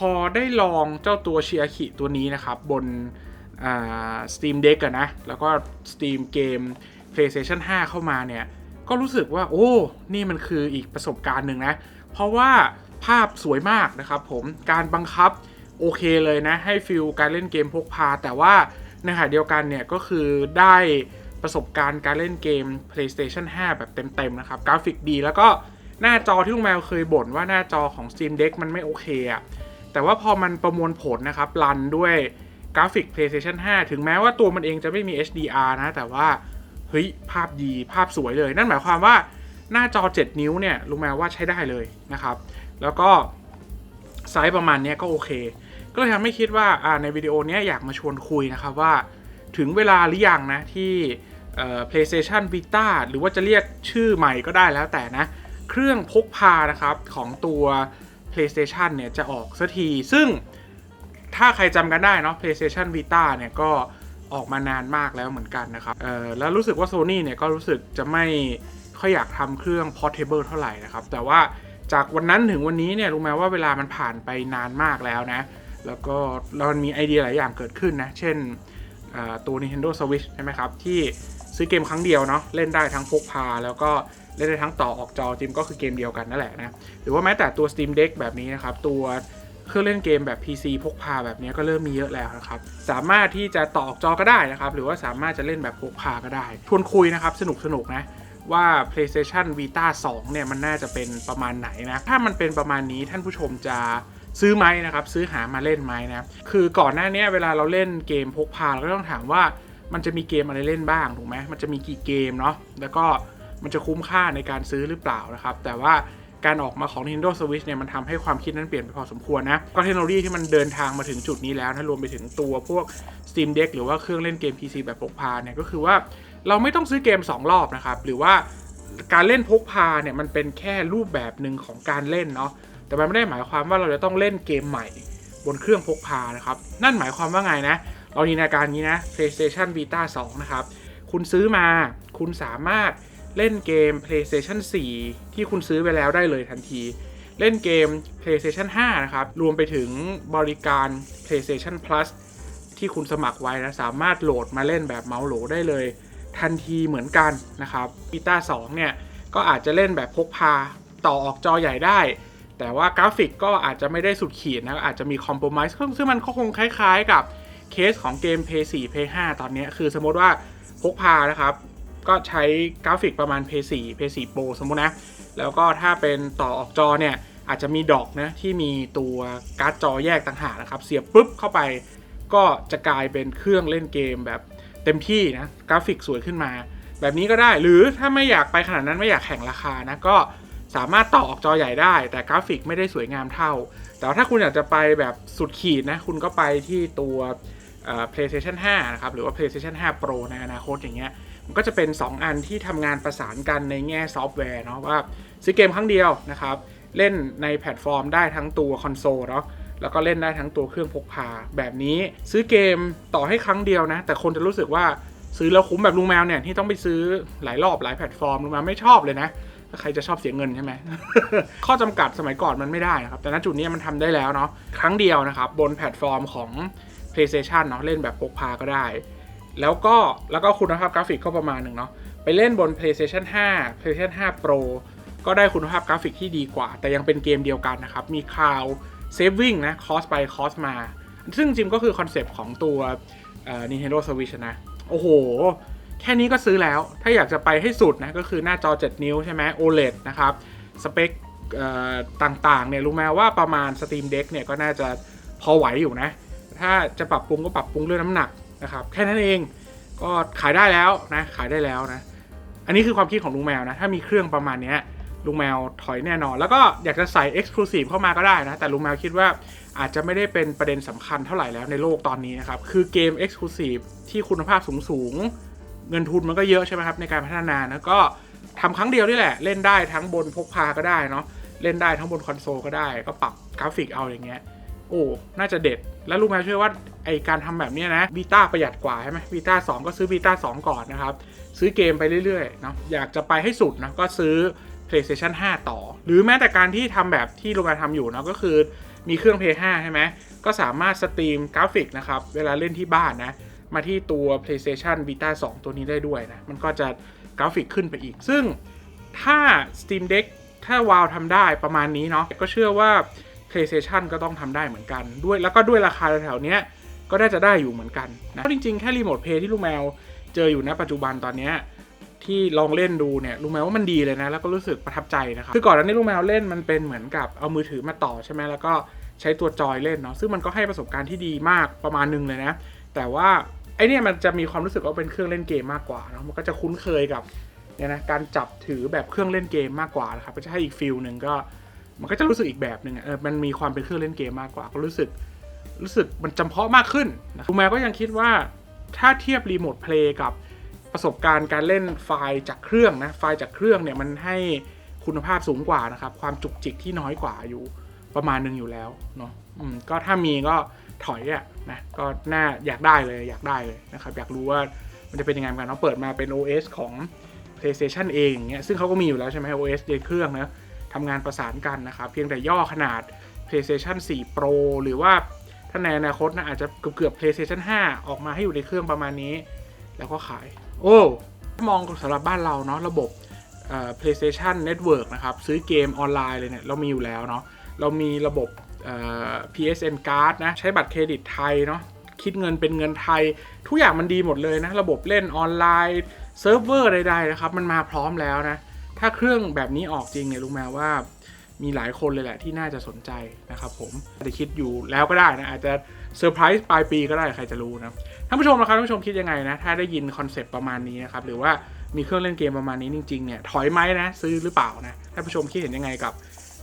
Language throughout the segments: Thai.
พอได้ลองเจ้าตัวเชียคิตัวนี้นะครับ บนอ่า Steam Deck อะนะ แล้วก็ Steam เกม PlayStation 5 เข้ามาเนี่ย ก็รู้สึกว่า โอ้ นี่มันคืออีกประสบการณ์หนึ่งนะ เพราะว่าภาพสวยมากนะครับผมการบังคับโอเคเลยนะ ให้ฟิลการเล่นเกมพกพา แต่ว่าในขณะเดียวกันเนี่ย ก็คือได้ประสบการณ์การเล่นเกม PlayStation 5 แบบเต็ม ๆ นะครับ กราฟิกดีแล้วก็หน้าจอที่ลุงแมวเคยบ่นว่าหน้าจอของ Steam Deck มันไม่โอเคอะ แต่ว่าพอมันประมวลผลนะครับ รันด้วยกราฟิก PlayStation 5 ถึงแม้ว่าตัวมันเองจะไม่มี HDR นะ แต่ว่า เฮ้ย ภาพดีภาพสวยเลย นั่นหมายความว่าหน้าจอ 7 นิ้วเนี่ยลุงแมว่าใช้ได้เลยนะครับ แล้วก็ไซส์ประมาณนี้ก็โอเค ก็เลยทำให้คิดว่าในวิดีโอนี้อยากมาชวนคุยนะครับว่า ถึงเวลาหรือยังนะที่เอ่อ PlayStation Vita หรือว่าจะเรียกชื่อใหม่ก็ได้แล้วแต่นะ เครื่องพกพานะครับของตัว PlayStation เนี่ยจะออกสักที ซึ่งถ้าใครจำกันได้เนาะ PlayStation Vita เนี่ยก็ออกมานานมากแล้วเหมือนกันนะครับ เออแล้วรู้สึกว่า Sony เนี่ยก็รู้สึกจะไม่ค่อยอยากทำเครื่อง portable เท่าไหร่นะครับ แต่ว่าจากวันนั้นถึงวันนี้เนี่ยรู้ไหมว่าเวลามันผ่านไปนานมากแล้วนะ แล้วก็แล้วมันมีไอเดียหลายอย่างเกิดขึ้นนะ เช่นตัว Nintendo Switch ใช่ไหมครับ ที่ ซื้อเกมครั้งเดียวเนาะเล่นได้ทั้งพกพา แล้วก็เล่นได้ทั้งต่อออกจอจิมก็คือเกมเดียวกันนั่นแหละนะหรือว่าแม้แต่ตัว Steam Deck แบบนี้นะครับตัวเครื่องเล่นเกมแบบ PC พกพาแบบนี้ก็เริ่มมีเยอะแล้วนะครับ สามารถที่จะต่อออกจอก็ได้นะครับ หรือว่าสามารถจะเล่นแบบพกพาก็ได้ ชวนคุยนะครับ สนุกสนุกนะ ว่า PlayStation Vita 2 เนี่ย มันน่าจะเป็นประมาณไหนนะ ถ้ามันเป็นประมาณนี้ท่านผู้ชมจะซื้อไหมนะครับ ซื้อหามาเล่นไหมนะ คือก่อนหน้านี้เวลาเราเล่นเกมพกพาเราก็ต้องถามว่า มันจะมีเกมอะไรเล่นบ้างถูกไหมมันจะมีกี่เกมเนาะแล้วก็มันจะคุ้มค่าในการซื้อหรือเปล่านะครับ แต่ว่าการออกมาของ Nintendo Switch เนี่ยมันทำให้ความคิดนั้นเปลี่ยนไปพอสมควรนะ ก็เทคโนโลยีที่มันเดินทางมาถึงจุดนี้แล้วนะรวมไปถึงตัวพวก Steam Deck หรือว่าเครื่องเล่นเกม PC แบบพกพาเนี่ยก็คือว่าเราไม่ต้องซื้อเกม 2 รอบนะครับ หรือว่าการเล่นพกพาเนี่ยมันเป็นแค่รูปแบบหนึ่งของการเล่นเนาะแต่มันไม่ได้หมายความว่าเราจะต้องเล่นเกมใหม่บนเครื่องพกพานะครับ นั่นหมายความว่าไงนะ เราจินตนาการนี้นะ PlayStation Vita 2 นะครับ คุณซื้อมาคุณสามารถเล่นเกม PlayStation 4 ที่คุณซื้อไปแล้วได้เลยทันที เล่นเกม PlayStation 5 นะครับ รวมไปถึงบริการ PlayStation Plus ที่คุณสมัครไว้นะ สามารถโหลดมาเล่นแบบเมาส์โหลได้เลย ทันทีเหมือนกันนะครับ Vita 2 เนี่ย ก็อาจจะเล่นแบบพกพาต่อออกจอใหญ่ได้ แต่ว่ากราฟิกก็อาจจะไม่ได้สุดขีดนะ อาจจะมีคอมโพม i s e ซึ่งมันก็คงคล้าย ๆ กับ เคสของเกม p 4 p 5ตอนนี้คือสมมติว่าพกพานะครับ ก็ใช้กราฟิกประมาณ p 4 p 4 Pro สมมตินะ แล้วก็ถ้าเป็นต่อออกจอเนี่ย อาจจะมีดอกนะ ที่มีตัวการ์ดจอแยกต่างหากนะครับ เสียบปุ๊บเข้าไปก็จะกลายเป็นเครื่องเล่นเกมแบบเต็มที่นะ กราฟิกสวยขึ้นมา แบบนี้ก็ได้หรือถ้าไม่อยากไปขนาดนั้นไม่อยากแข่งราคานะก็สามารถต่อออกจอใหญ่ได้ แต่กราฟิกไม่ได้สวยงามเท่า แต่ถ้าคุณอยากจะไปแบบสุดขีดนะ คุณก็ไปที่ตัว PlayStation 5 นะครับ หรือว่า PlayStation 5 Pro ในอนาคตอย่างเงี้ย มันก็จะเป็น 2 อันที่ทำงานประสานกันในแง่ซอฟต์แวร์เนาะว่าซื้อเกมครั้งเดียวนะครับ เล่นในแพลตฟอร์มได้ทั้งตัวคอนโซลเนาะแล้วก็เล่นได้ทั้งตัวเครื่องพกพาแบบนี้ ซื้อเกมต่อให้ครั้งเดียวนะ แต่คนจะรู้สึกว่าซื้อแล้วคุ้มแบบลุงแมวเนี่ยที่ต้องไปซื้อหลายรอบหลายแพลตฟอร์มลุงแมวไม่ชอบเลยนะใครจะชอบเสียเงินใช่ไหม ข้อจำกัดสมัยก่อนมันไม่ได้นะครับ แต่ณจุดนี้มันทำได้แล้วเนาะ ครั้งเดียวนะครับ บนแพลตฟอร์มของ PlayStation เนาะเล่นแบบพกพาก็ได้ แล้วก็แล้วก็คุณภาพกราฟิกก็ประมาณหนึ่งเนาะไปเล่นบน PlayStation 5 PlayStation 5 Pro ก็ได้คุณภาพกราฟิกที่ดีกว่า แต่ยังเป็นเกมเดียวกันนะครับ มี Cloud Saving นะคอสไปคอสมา ซึ่งจริงก็คือคอนเซปต์ของตัว Nintendo Switch นะ โอ้โห แค่นี้ก็ซื้อแล้ว ถ้าอยากจะไปให้สุดนะ ก็คือหน้าจอ 7 นิ้วใช่ไหม OLED นะครับ สเปคต่างๆเนี่ยรู้ไหมว่าประมาณ Steam Deck เนี่ยก็น่าจะพอไหวอยู่นะ ถ้าจะปรับปรุงก็ปรับปรุงเรื่องน้ำหนักนะครับ แค่นั้นเองก็ขายได้แล้วนะขายได้แล้วนะ อันนี้คือความคิดของลุงแมวนะ ถ้ามีเครื่องประมาณนี้ลุงแมวถอยแน่นอน แล้วก็อยากจะใส่ Exclusive เข้ามาก็ได้นะ แต่ลุงแมวคิดว่าอาจจะไม่ได้เป็นประเด็นสำคัญเท่าไหร่แล้วในโลกตอนนี้นะครับ คือเกม Exclusive ที่คุณภาพสูงๆเงินทุนมันก็เยอะใช่ไหมครับ ในการพัฒนาแล้วก็ทำครั้งเดียวนี่แหละ เล่นได้ทั้งบนพกพาก็ได้เนาะเล่นได้ทั้งบนคอนโซลก็ได้ ก็ปรับกราฟิกเอาอย่างเงี้ย โอ้น่าจะเด็ด แล้วลุงแมวเชื่อว่าไอการทำแบบนี้นะวีต้าประหยัดกว่าใช่ไหมวีต้าสก็ซื้อวีต้าสก่อนนะครับ ซื้อเกมไปเรื่อยๆเนาะอยากจะไปให้สุดนะก็ซื้อ PlayStation 5 ต่อ หรือแม้แต่การที่ทำแบบที่โรงงานทำอยู่นะก็คือมีเครื่อง Play 5ใช่ไหมก็สามารถสตรีมกราฟิกนะครับ เวลาเล่นที่บ้านนะ มาที่ตัว PlayStation Vita 2 ตัวนี้ได้ด้วยนะ มันก็จะกราฟิกขึ้นไปอีก ซึ่งถ้า Steam Deck ถ้าวาวทำได้ประมาณนี้เนาะก็เชื่อว่า PlayStation ก็ต้องทำได้เหมือนกัน ด้วยแล้วก็ด้วยราคาแถวๆเนี้ยก็ได้จะได้อยู่เหมือนกันนะจริงๆ แค่รีโมทเพย์ที่ลูกแมวเจออยู่ณปัจจุบันตอนเนี้ยที่ลองเล่นดูเนี่ยลูกแมวว่ามันดีเลยนะ แล้วก็รู้สึกประทับใจนะครับ คือก่อนหน้านี้ลูกแมวเล่นมันเป็นเหมือนกับเอามือถือมาต่อใช่ไหมแล้วก็ใช้ตัวจอยเล่นเนาะซึ่งมันก็ให้ประสบการณ์ที่ดีมากประมาณนึงเลยนะ แต่ว่าไอเนี่ยมันจะมีความรู้สึกว่าเป็นเครื่องเล่นเกมมากกว่าเนอะมันก็จะคุ้นเคยกับเนี่ยนะการจับถือแบบเครื่องเล่นเกมมากกว่านะครับก็จะให้อีกฟิลหนึ่งก็ มันก็จะรู้สึกอีกแบบหนึ่งอะเออมันมีความเป็นเครื่องเล่นเกมมากกว่า ก็รู้สึกรู้สึกมันจำเพาะมากขึ้นนะลุงแมวก็ยังคิดว่าถ้าเทียบรีโมทเพลย์กับประสบการณ์การเล่นไฟล์จากเครื่องนะไฟล์จากเครื่องเนี่ยมันให้คุณภาพสูงกว่านะครับ ความจุกจิกที่น้อยกว่าอยู่ประมาณหนึงอยู่แล้วเนาะอืมก็ถ้ามีก็ถอยอะนะก็น่าอยากได้เลยอยากได้เลยนะครับอยากรู้ว่ามันจะเป็นยังไงกันเนาะเปิดมาเป็น OS ของ PlayStation เองอย่างเงี้ยซึ่งเขาก็มีอยู่แล้วใช่ไหม OS ในเครื่องนะ ทำงานประสานกันนะครับ เพียงแต่ย่อขนาด PlayStation 4 Pro หรือว่าถ้าในอนาคตนะอาจจะเกือบเกือบ PlayStation 5 ออกมาให้อยู่ในเครื่องประมาณนี้ แล้วก็ขาย โอ้ถ้ามองสำหรับบ้านเราเนาะระบบเอ่อ PlayStation Network นะครับ ซื้อเกมออนไลน์เลยเนี่ย เรามีอยู่แล้วเนาะเรามีระบบเอ่อ PSN Card นะ ใช้บัตรเครดิตไทยเนาะคิดเงินเป็นเงินไทย ทุกอย่างมันดีหมดเลยนะ ระบบเล่นออนไลน์เซิร์ฟเวอร์ใดๆนะครับ มันมาพร้อมแล้วนะ ถ้าเครื่องแบบนี้ออกจริงเนี่ยรู้ไหมว่ามีหลายคนเลยแหละที่น่าจะสนใจนะครับผมอาจจะคิดอยู่แล้วก็ได้นะ อาจจะเซอร์ไพรส์ปลายปีก็ได้ใครจะรู้นะท่านผู้ชมนะครับท่านผู้ชมคิดยังไงนะ ถ้าได้ยินคอนเซปต์ประมาณนี้นะครับ หรือว่ามีเครื่องเล่นเกมประมาณนี้จริงๆเนี่ยถอยไหมนะ ซื้อหรือเปล่านะท่านผู้ชมคิดเห็นยังไงกับ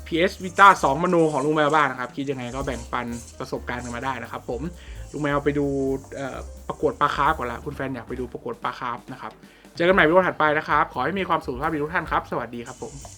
PS Vita 2 มโนของลุงแมวบ้างนะครับ คิดยังไงก็แบ่งปันประสบการณ์กันมาได้นะครับผม ลุงแมวไปดูประกวดปลาคาร์ฟก่อนละคุณแฟนอยากไปดูประกวดปลาคาร์ฟนะครับ เจอกันใหม่วิดีโอถัดไปนะครับ ขอให้มีความสุขภาพดีทุกท่านครับ สวัสดีครับผม